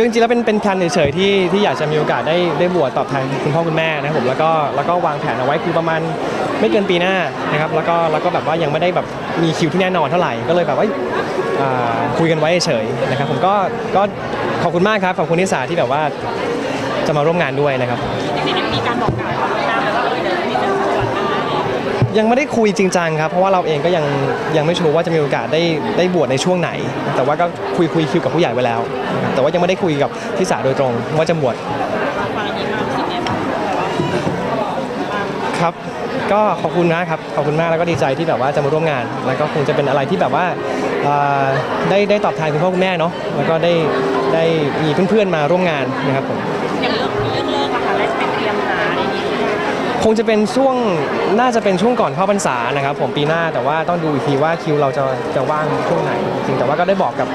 คือจริงๆแล้วเป็นเป็นแพลนเฉยๆที่ที่อยากจะมีโอกาสได้ได้บวชตอบแทนคุณพ่อคุณแม่นะครับผมแล้วก็แล้วก็วางแผนเอาไว้คือประมาณไม่เกินปีหน้านะครับแล้วก็แล้วก็แบบว่ายังไม่ได้แบบมีคิวที่แน่นอนเท่าไหร่ก็เลยแบบว่าอ่าคุยกันไว้เฉยๆนะครับผมก็ก็ขอบคุณมากครับขอบคุณนิสาที่แบบว่าจะมาร่วมงานด้วยนะครับ จริงๆมีการบอกกล่าว ยังไม่ได้คุยจริงจังครับเพราะว่าเราเองก็ยังยังไม่ชัวร์ว่าจะมีโอกาสได้ได้บวชในช่วงไหน แต่ว่าก็คุยคุยคิวกับผู้ใหญ่ไว้แล้ว แต่ว่ายังไม่ได้คุยกับพี่สาโดยตรงว่าจะบวชครับก็ขอบคุณนะครับขอบคุณมากแล้วก็ดีใจที่แบบว่าจะมาร่วมงาน แล้วก็คงจะเป็นอะไรที่แบบว่าได้ได้ตอบแทนคุณพ่อคุณแม่เนาะแล้วก็ได้ได้มีเพื่อนๆมาร่วมงานนะครับผมอย่างเรื่องเรื่อง คงจะเป็นช่วงน่าจะเป็นช่วงก่อนเข้าพรรษานะครับ ผมปีหน้าแต่ว่าต้องดูอีกทีว่าคิวเราจะจะว่างช่วงไหนจริงแต่ว่าก็ได้บอกกับ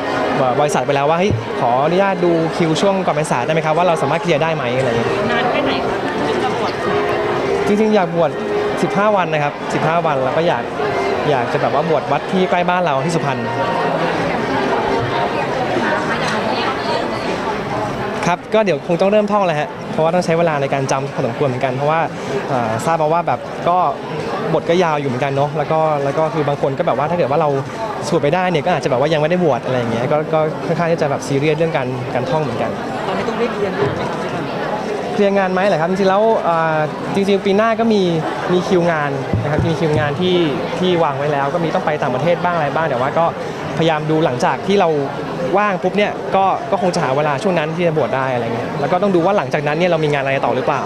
บริษัทไปแล้วว่าเฮ้ยขออนุญาตดูคิวช่วงก่อนพรรษาได้ไหมครับว่าเราสามารถเคลียร์ได้ไหมอะไรอย่างเงี้ยนานแค่ไหนคะถึงจะบวชจริงๆอยากบวช15 วันนะครับ 15 วันแล้วก็อยากอยากจะแบบว่าบวชวัดที่ใกล้บ้านเราที่สุพรรณครับก็เดี๋ยวคงต้องเริ่มท่องแล้วฮะ เพราะว่าต้องใช้เวลาในการจำพอสมควรเหมือนกัน เพราะว่าทราบมาว่าแบบก็บทก็ยาวอยู่เหมือนกันเนาะแล้วก็แล้วก็คือบางคนก็แบบว่าถ้าเกิดว่าเราสวดไปได้เนี่ยก็อาจจะแบบว่ายังไม่ได้บวชอะไรอย่างเงี้ยก็ก็ค่อนข้างที่จะแบบซีเรียสเรื่องการการท่องเหมือนกันตอนนี้ต้องรีบเรียนรู้ไหมครับพี่บันเคลียร์งานไหมเหรอครับจริงๆแล้วจริงๆปีหน้าก็มีมีคิวงานนะครับมีคิวงานที่ที่วางไว้แล้ว ก็มีต้องไปต่างประเทศบ้างอะไรบ้างแต่ว่าก็พยายามดูหลังจากที่เรา ว่างปุ๊บเนี่ยก็ก็คงจะหาเวลาช่วงนั้นที่จะบวชได้อะไรเงี้ยแล้วก็ต้องดูว่าหลังจากนั้นเนี่ยเรามีงานอะไรต่อหรือเปล่า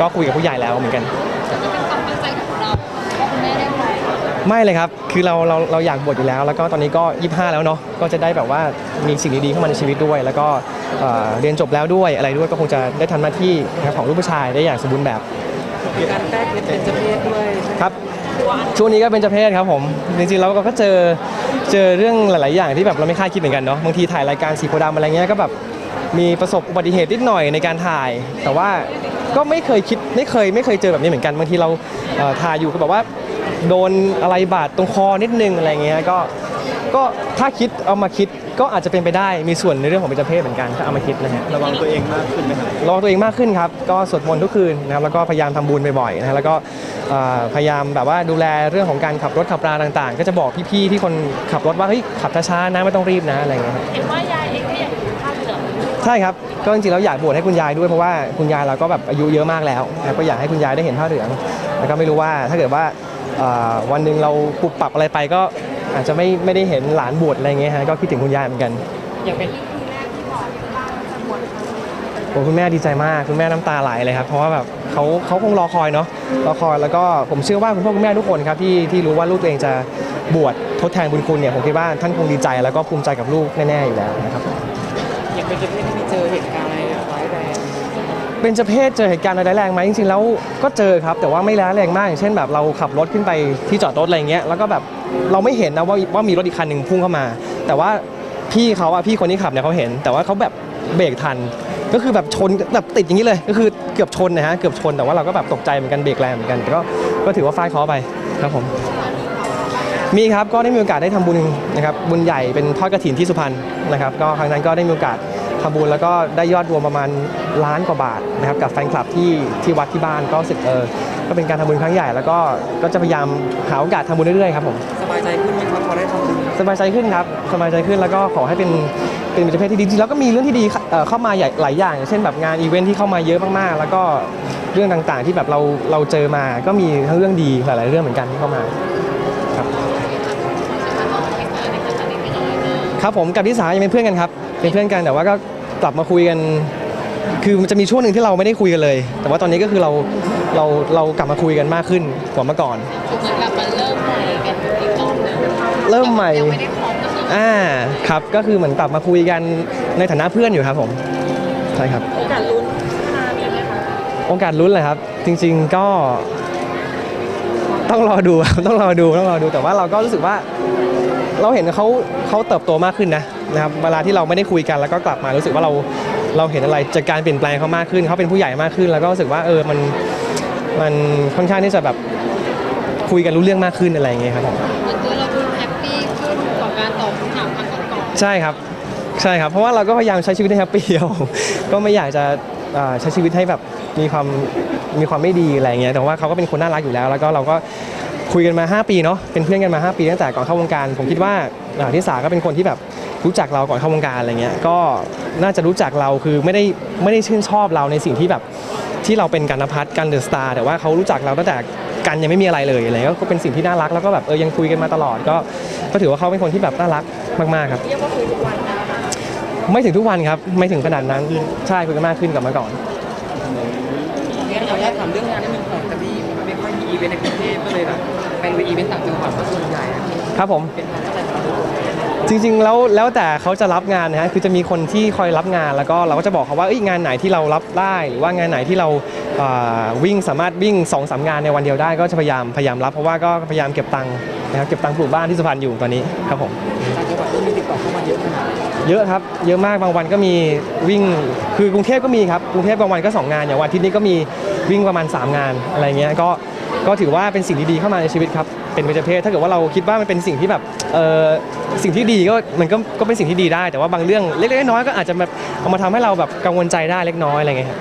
ก็คุยกับผู้ใหญ่แล้วเหมือนกันไม่เลยครับ คือเราเราเราอยากบวชอยู่แล้ว แล้วก็ตอนนี้ก็ 25 แล้วเนาะ ก็จะได้แบบว่ามีสิ่งดีๆเข้ามาในชีวิตด้วย แล้วก็เอ่อเรียนจบแล้วด้วยอะไรด้วย ก็คงจะได้ทำหน้าที่นะครับของลูกผู้ชายได้อย่างสมบูรณ์แบบการแก้เคล็ดเป็นเจ้าเพศด้วย ครับ ช่วงนี้ก็เป็นเจ้าเพศครับผม จริงๆเราก็เจอ เจอเรื่องหลาย ๆ อย่างที่แบบเราไม่คาดคิดเหมือนกันเนาะบางทีถ่ายรายการสีโพธิ์ดำอะไรเงี้ยก็แบบมีประสบอุบัติเหตุนิดหน่อยในการถ่าย แต่ว่าก็ไม่เคยคิดไม่เคยไม่เคยเจอแบบนี้เหมือนกันบางทีเราเอ่อถ่ายอยู่ก็แบบว่า โดนอะไรบาดตรงคอนิดนึงอะไรเงี้ยก็ ก็ถ้าคิดเอามาคิดก็อาจจะเป็นไปได้มีส่วนในเรื่องของเป็นเจ้าเพศเหมือนกันถ้าเอามาคิดนะฮะระวังตัวเองมากขึ้นไหมครับระวังตัวเองมากขึ้นครับก็สวดมนต์ทุกคืนนะครับแล้วก็พยายามทำบุญบ่อยๆนะฮะแล้วก็เอ่อพยายามแบบว่าดูแลเรื่องของการขับรถขับราต่างๆ ก็จะบอกพี่ๆที่คนขับรถว่าเฮ้ยขับช้าๆนะไม่ต้องรีบนะอะไรอย่างเงี้ยครับเห็นว่ายายเองก็อยากเป็นผ้าเหลืองใช่ครับ ก็จริงๆแล้วอยากบวชให้คุณยายด้วยเพราะว่าคุณยายเราก็แบบอายุเยอะมากแล้วนะครับก็อยากให้คุณยายได้เห็นผ้าเหลืองแล้วก็ไม่รู้ว่าถ้าเกิดว่าเอ่อวันหนึ่งเราปรับปรับอะไรไปก็ อาจจะไม่ไม่ได้เห็นหลานบวชอะไรอย่างเงี้ยฮะก็คิดถึงคุณยายเหมือนกันอยากเป็นโอ้คุณแม่ดีใจมากคุณแม่น้ำตาไหลเลยครับเพราะว่าแบบเขาเขาคงรอคอยเนาะรอคอยแล้วก็ผมเชื่อว่าคุณพ่อคุณแม่ทุกคนครับที่ที่รู้ว่าลูกตัวเองจะบวชทดแทนบุญคุณเนี่ยผมคิดว่าท่านคงดีใจแล้วก็ภูมิใจกับลูกแน่ๆอยู่แล้วนะครับอยากเป็นเจ้าเพศที่มีเจอเหตุการณ์อะไรร้ายแรง เป็นเจเพศเจอเหตุการณ์อะไรร้ายแรงไหมจริงๆแล้วก็เจอครับแต่ว่าไม่ร้ายแรงมากอย่างเช่นแบบเราขับรถขึ้นไปที่จอดรถอะไรเงี้ยแล้วก็แบบเราไม่เห็นนะว่าว่ามีรถอีกคันหนึ่งพุ่งเข้ามา แต่ว่าพี่เขาอะพี่คนที่ขับเนี่ยเขาเห็น แต่ว่าเขาแบบเบรกทัน ก็คือแบบชนแบบติดอย่างนี้เลย ก็คือเกือบชนนะฮะเกือบชนแต่ว่าเราก็แบบตกใจเหมือนกันเบรกแรงเหมือนกันแต่ก็ก็ถือว่าฟาดเคราะห์ไปครับผม มีครับก็ได้มีโอกาสได้ทำบุญนะครับบุญใหญ่เป็นทอดกระถินที่สุพรรณนะครับก็ครั้งนั้นก็ได้มีโอกาสทำบุญแล้วก็ได้ยอดรวมประมาณ ล้านกว่าบาทนะครับกับแฟนคลับที่ที่วัดที่บ้านก็รู้สึกเออก็เป็นการทำบุญครั้งใหญ่แล้วก็ก็จะพยายามหาโอกาสทำบุญเรื่อยๆครับผมสบายใจขึ้นไหมครับพอได้ทำบุญสบายใจขึ้นครับสบายใจขึ้นแล้วก็ขอให้เป็นเป็นประเภทที่ดีจริงๆแล้วก็มีเรื่องที่ดีเอ่อเข้ามาใหญ่หลายอย่างอย่าง เช่นแบบงานอีเวนท์ที่เข้ามาเยอะมากๆ แล้วก็เรื่องต่างๆที่แบบเราเราเจอมาก็มีทั้งเรื่องดีหลายๆเรื่องเหมือนกันที่เข้ามาครับครับผมกับทิสายังเป็นเพื่อนกันครับเป็นเพื่อนกันแต่ว่าก็กลับมาคุยกัน คือมันจะมีช่วงหนึ่งที่เราไม่ได้คุยกันเลย แต่ว่าตอนนี้ก็คือเราเราเรากลับมาคุยกันมากขึ้นกว่าเมื่อก่อน คือเหมือนกลับมาเริ่มใหม่กันอีกรอบหนึงเริ่มใหม่ ยังไม่ได้พร้อมก็คืออ่าครับก็คือเหมือนกลับมาคุยกันในฐานะเพื่อนอยู่ครับผมใช่ครับ โอกาสลุ้นมามีไหมคะโอกาสลุ้นเลยครับ จริงๆก็ ต้องรอดูครับ ต้องรอดูต้องรอดูแต่ว่าเราก็รู้สึกว่า เราเห็นเขาเขาเติบโตมากขึ้นนะนะครับ เวลาที่เราไม่ได้คุยกันแล้วก็กลับมารู้สึกว่าเรา เราเห็นอะไรจากการเปลี่ยนแปลงเขามากขึ้นเขาเป็นผู้ใหญ่มากขึ้น แล้วก็รู้สึกว่าเออมันมันค่อนข้างที่จะแบบคุยกันรู้เรื่องมากขึ้นอะไรอย่างเงี้ยครับผมเหมือนตัวเราดูแฮปปี้ขึ้นใช่ครับใช่ครับ เพราะว่าเราก็พยายามใช้ชีวิตให้แฮปปี้เอาก็ไม่อยากจะอ่าใช้ชีวิตให้แบบมีความมีความไม่ดีอะไรเงี้ยแต่ว่าเขาก็เป็นคนน่ารักอยู่แล้ว แล้วก็เราก็คุยกันมา 5 ปีเนาะเป็นเพื่อนกันมา 5 ปีตั้งแต่ก่อนเข้าวงการ ผมคิดว่าอ่าทิสาก็เป็นคนที่แบบ รู้จักเราก่อนเข้าวงการอะไรเงี้ยก็น่าจะรู้จักเราคือไม่ได้ไม่ได้ชื่นชอบเราในสิ่งที่แบบที่เราเป็นกันนพัฒน์กันเดอะสตาร์แต่ว่าเขารู้จักเราตั้งแต่กันยังไม่มีอะไรเลยอะไรเงี้ยก็เป็นสิ่งที่น่ารักแล้วก็แบบเออยังคุยกันมาตลอด ก็ก็ถือว่าเขาเป็นคนที่แบบน่ารักมากๆครับเรียกว่าคุยทุกวันนะไม่ถึงทุกวันครับ ไม่ถึงขนาดนั้นใช่คุยกันมากขึ้นกับเมื่อก่อนงั้นขออนุญาตถามเรื่องงานนิดนึงของแต่พี่มันไม่ค่อยมีอีเวนต์ในกรุงเทพก็เลยแบบเป็นอีเวนต์ต่างจังหวัดก็ส่วนใหญ่อะครับผมเป็นทางอะไรครับ จริงๆแล้วแล้วแต่เขาจะรับงานนะฮะคือจะมีคนที่คอยรับงานแล้วก็เราก็จะบอกเขาว่าเอ้ยงานไหนที่เรารับได้หรือว่างานไหนที่เราอ่าวิ่งสามารถวิ่ง2อสงานในวันเดียวได้ก็จะพยายามพยายามรับเพราะว่าก็พยายามเก็บตังค์นะครับเก็บตังค์ปลูกบ้านที่สุพรรณอยู่ตอนนี้ครับผม ต่างจังหวัดก็มีติดต่อเข้ามาเยอะขนาดไหนเยอะครับ เยอะมาก บางวันก็มีวิ่ง คือกรุงเทพก็มีครับ กรุงเทพบางวันก็ 2 งาน อย่างวันอาทิตย์นี้ก็มี วิ่งประมาณ 3 งานอะไรเงี้ยก็ก็ถือว่าเป็นสิ่งดีๆเข้ามาในชีวิตครับเป็นเบญจเพศถ้าเกิดว่าเราคิดว่ามันเป็นสิ่งที่แบบเออสิ่งที่ดีก็มันก็ก็เป็นสิ่งที่ดีได้ แต่ว่าบางเรื่องเล็กๆน้อยๆก็อาจจะแบบเอามาทำให้เราแบบกังวลใจได้เล็กน้อยอะไรเงี้ยครับ